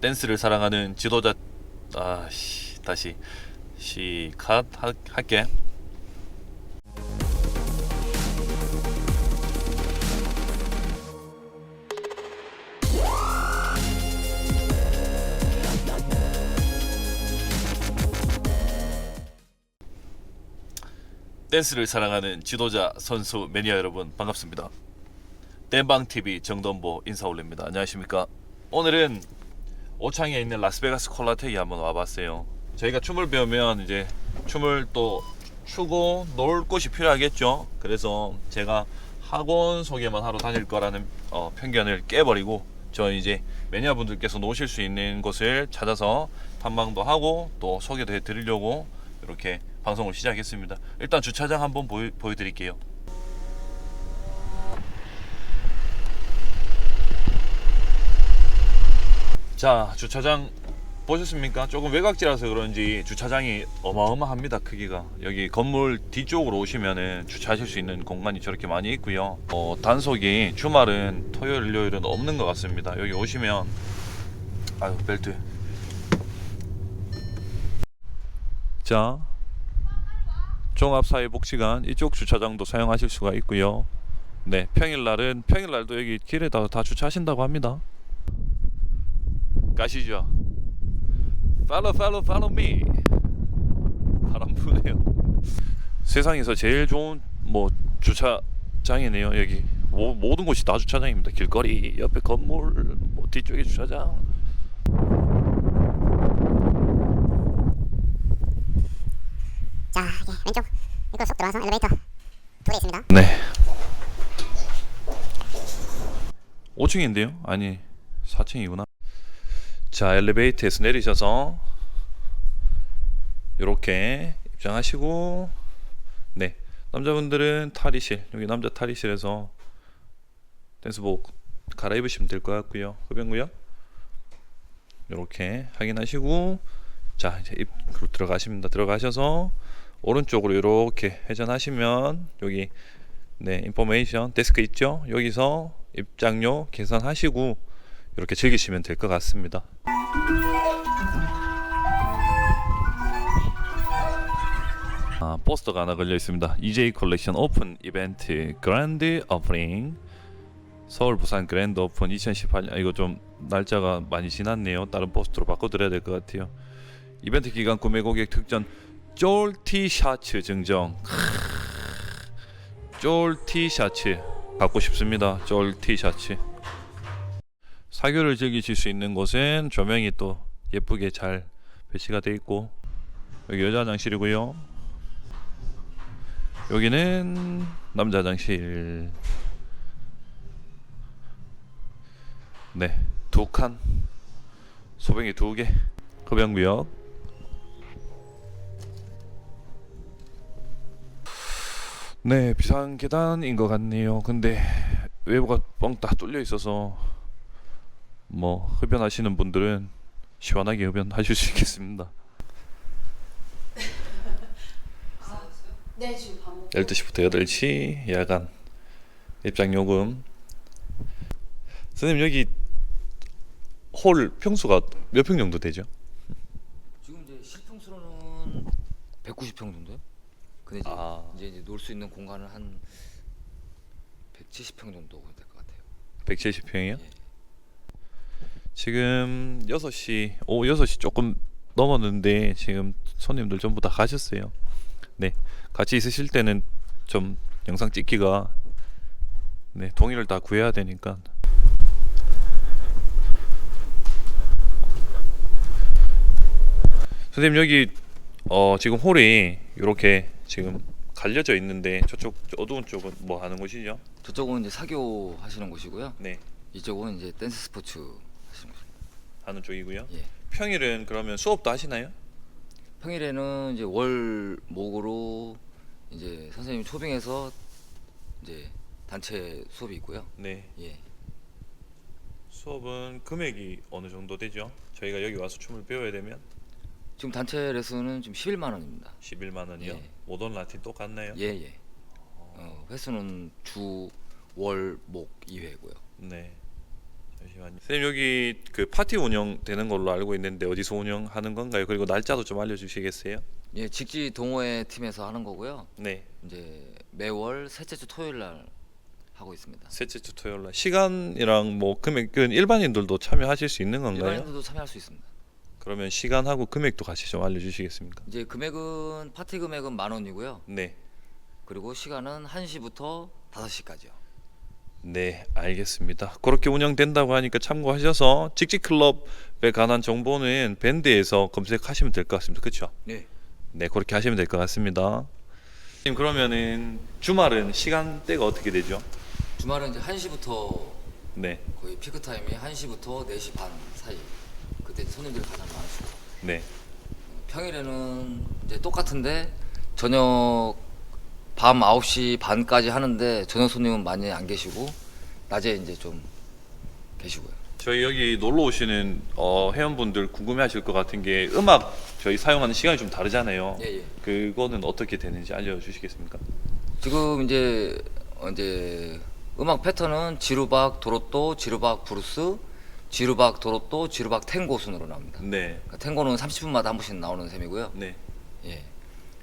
댄스를 사랑하는 지도자 아씨 다시 시컷 하- 할게 댄스를 사랑하는 지도자 선수 매니아 여러분 반갑습니다. 댄방 TV 정던보 인사 올립니다. 안녕하십니까? 오늘은 오창에 있는 라스베가스 콜라텍에 한번 와봤어요. 저희가 춤을 배우면 이제 춤을 또 추고 놀 곳이 필요하겠죠. 그래서 제가 학원 소개만 하러 다닐 거라는 어, 편견을 깨버리고 저 이제 매니아분들께서 노실 수 있는 곳을 찾아서 탐방도 하고 또 소개도 해드리려고 이렇게 방송을 시작했습니다. 일단 주차장 한번 보여, 보여드릴게요. 자 주차장 보셨습니까? 조금 외곽지라서 그런지 주차장이 어마어마합니다 크기가. 여기 건물 뒤쪽으로 오시면은 주차하실 수 있는 공간이 저렇게 많이 있고요. 어, 단속이 주말은 토요일 일요일은 없는 것 같습니다. 여기 오시면 아유 벨트. 자 종합사회복지관 이쪽 주차장도 사용하실 수가 있고요. 네 평일날은 평일날도 여기 길에다 다 주차하신다고 합니다 가시죠. Follow, follow, follow me. 바람 부네요. 세상에서 제일 좋은 뭐 주차장이네요. 여기 모, 모든 곳이 다 주차장입니다. 길거리 옆에 건물, 뭐 뒤쪽에 주차장. 자, 이렇게 왼쪽 입구 쏙 들어와서 엘리베이터 두대 있습니다. 네. 5층인데요? 아니 4층이구나. 자 엘리베이터에서 내리셔서 이렇게 입장하시고 네 남자분들은 탈의실 여기 남자 탈의실에서 댄스복 갈아입으시면 될 것 같고요. 흡연구역 이렇게 확인하시고 자 이제 입으로 들어가십니다. 들어가셔서 오른쪽으로 이렇게 회전하시면 여기 네 인포메이션 데스크 있죠? 여기서 입장료 계산하시고 이렇게 즐기시면 될 것 같습니다. 아, 포스터가 하나 걸려 있습니다. EJ 컬렉션 오픈 이벤트 그랜드 오프닝 서울 부산 그랜드 오픈 2018년. 이거 좀 날짜가 많이 지났네요. 다른 포스터로 바꿔드려야 될 것 같아요. 이벤트 기간 구매 고객 특전 쫄티 샤츠 증정. 쫄티 샤츠. 갖고 싶습니다. 쫄티 샤츠 사교를 즐기실 수 있는 곳은 조명이 또 예쁘게 잘 배치가 되어 있고 여기 여자 화장실이고요. 여기는 남자 화장실. 네두 칸. 소변기 두개. 흡연구역. 네 비상 계단인 것 같네요. 근데 외부가 뻥 다 뚫려 있어서 뭐 흡연하시는 분들은 시원하게 흡연하실 수 있겠습니다 네 지금 밥 먹고 12시부터 8시 야간 입장 요금 선생님 여기 홀 평수가 몇 평 정도 되죠? 지금 이제 실평수로는 190평 정도요. 근데 이제, 아. 이제, 이제 놀 수 있는 공간은 한 170평 정도 될 것 같아요. 170평이요? 예. 지금 6시 오후 6시 조금 넘었는데 지금 손님들 전부 다 가셨어요 네 같이 있으실 때는 좀 영상 찍기가 네 동의를 다 구해야 되니까 선생님 여기 어 지금 홀이 이렇게 지금 갈려져 있는데 저쪽 어두운 쪽은 뭐 하는 곳이죠? 저쪽은 이제 사교 하시는 곳이고요. 네 이쪽은 이제 댄스 스포츠. 하는 쪽이고요. 예. 평일은 그러면 수업도 하시나요? 평일에는 이제 월 목으로 이제 선생님 초빙해서 이제 단체 수업이 있고요. 네. 예. 수업은 금액이 어느 정도 되죠? 저희가 여기 와서 춤을 배워야 되면 지금 단체 레슨은 지금 11만 원입니다. 11만 원이요. 예. 모던 라틴 똑같나요? 예, 예. 어, 횟수는 주, 월, 목 2회고요. 네. 잠시만요. 선생님 여기 그 파티 운영되는 걸로 알고 있는데 어디서 운영하는 건가요? 그리고 날짜도 좀 알려주시겠어요? 예, 직지 동호회 팀에서 하는 거고요. 네. 이제 매월 셋째 주 토요일 날 하고 있습니다. 셋째 주 토요일 날 시간이랑 뭐 금액은 일반인들도 참여하실 수 있는 건가요? 일반인들도 참여할 수 있습니다. 그러면 시간하고 금액도 같이 좀 알려주시겠습니까? 이제 금액은 파티 금액은 만 원이고요. 네. 그리고 시간은 1시부터 5시까지요. 네, 알겠습니다. 그렇게 운영된다고 하니까 참고하셔서 직직 클럽에 관한 정보는 밴드에서 검색하시면 될 것 같습니다. 그렇죠? 네. 네, 그렇게 하시면 될 것 같습니다. 선생님 그러면은 주말은 시간대가 어떻게 되죠? 주말은 이제 1시부터 네, 거의 피크 타임이 1시부터 4시 반 사이. 그때 이제 손님들이 가장 많으시고. 네, 평일에는 이제 똑같은데 저녁 밤 9시 반까지 하는데 저녁 손님은 많이 안 계시고 낮에 이제 좀 계시고요. 저희 여기 놀러 오시는 어, 회원분들 궁금해하실 것 같은 게 음악 저희 사용하는 시간이 좀 다르잖아요. 예, 예. 그거는 어떻게 되는지 알려주시겠습니까? 지금 이제 어, 이제 음악 패턴은 지루박 도로또, 지루박 브루스, 지루박 도로또, 지루박 탱고 순으로 나옵니다. 네, 그러니까 탱고는 30분마다 한 번씩 나오는 셈이고요. 네. 예.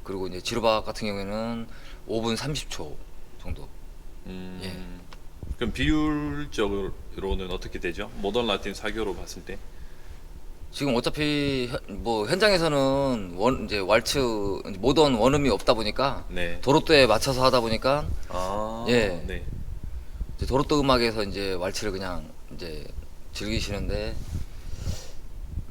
그리고 이제 지루박 같은 경우에는 5분 30초 정도. 음, 예. 그럼 비율적으로는 어떻게 되죠? 모던 라틴 사교로 봤을 때? 지금 어차피 현- 뭐 현장에서는 원 이제 왈츠 모던 원음이 없다 보니까 네. 도로또에 맞춰서 하다 보니까 아, 예. 네. 이제 도로또 음악에서 이제 왈츠를 그냥 이제 즐기시는데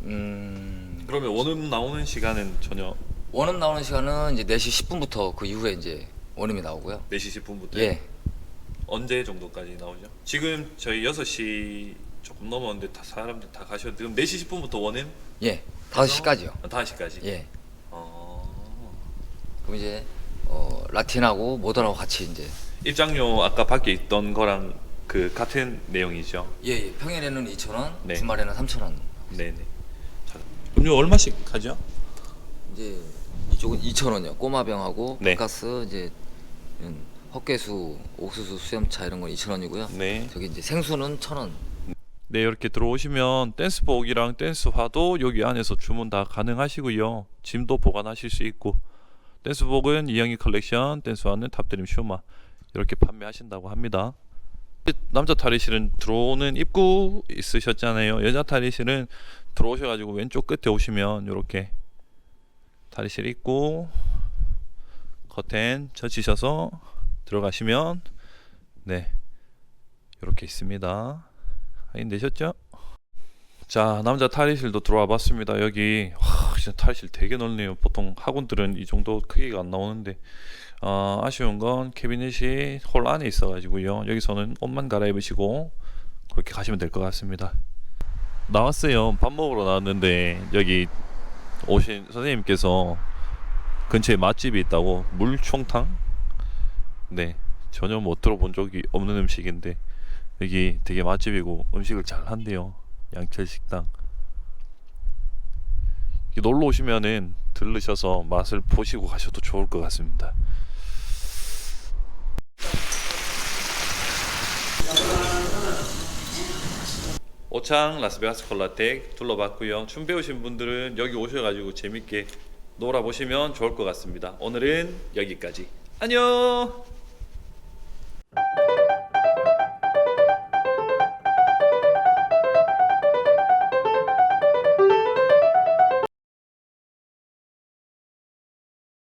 음 그러면 원음 나오는 시간은 전혀 원음 나오는 시간은 이제 4시 10분부터 그 이후에 이제 원음이 나오고요. 4시 10분부터 예. 언제 정도까지 나오죠? 지금 저희 6시 조금 넘었는데 다 사람들 다 가셨는데 그럼 4시 10분부터 원음? 예. 5시까지요. 아, 5시까지? 예. 어... 그럼 이제 어 라틴하고 모던하고 같이 이제 입장료 아까 밖에 있던 거랑 그 같은 내용이죠? 예, 예. 평일에는 2,000원, 네. 주말에는 3,000원. 네네 자, 음료 얼마씩 하죠? 이제 이쪽은 2,000원이요. 꼬마병하고 네. 바카스 이제 음, 헛개수, 옥수수, 수염차 이런 건 2,000원이고요. 네. 저기 이제 생수는 1,000원. 네 이렇게 들어오시면 댄스복이랑 댄스화도 여기 안에서 주문 다 가능하시고요 짐도 보관하실 수 있고 댄스복은 이영희 컬렉션 댄스화는 탑드림 슈마 이렇게 판매하신다고 합니다 남자 탈의실은 들어오는 입구 있으셨잖아요 여자 탈의실은 들어오셔가지고 왼쪽 끝에 오시면 이렇게 탈의실 있고 커튼 젖히셔서 들어가시면 네 이렇게 있습니다. 확인 되셨죠? 자 남자 탈의실도 들어와 봤습니다. 여기 와 진짜 탈의실 되게 넓네요. 보통 학원들은 이 정도 크기가 안 나오는데 어, 아쉬운 건 캐비넷이 홀 안에 있어 가지고요. 여기서는 옷만 갈아입으시고 그렇게 가시면 될 것 같습니다. 나왔어요. 밥 먹으러 나왔는데 여기 오신 선생님께서 근처에 맛집이 있다고 물총탕 네 전혀 못 들어본 적이 없는 음식인데 여기 되게 맛집이고 음식을 잘 한대요. 양철 식당. 여기 놀러 오시면은 들르셔서 맛을 보시고 가셔도 좋을 것 같습니다. 오창 라스베가스 콜라텍 둘러봤고요. 춤 배우신 분들은 여기 오셔가지고 재밌게 놀아보시면 좋을 것 같습니다. 오늘은 여기까지. 안녕.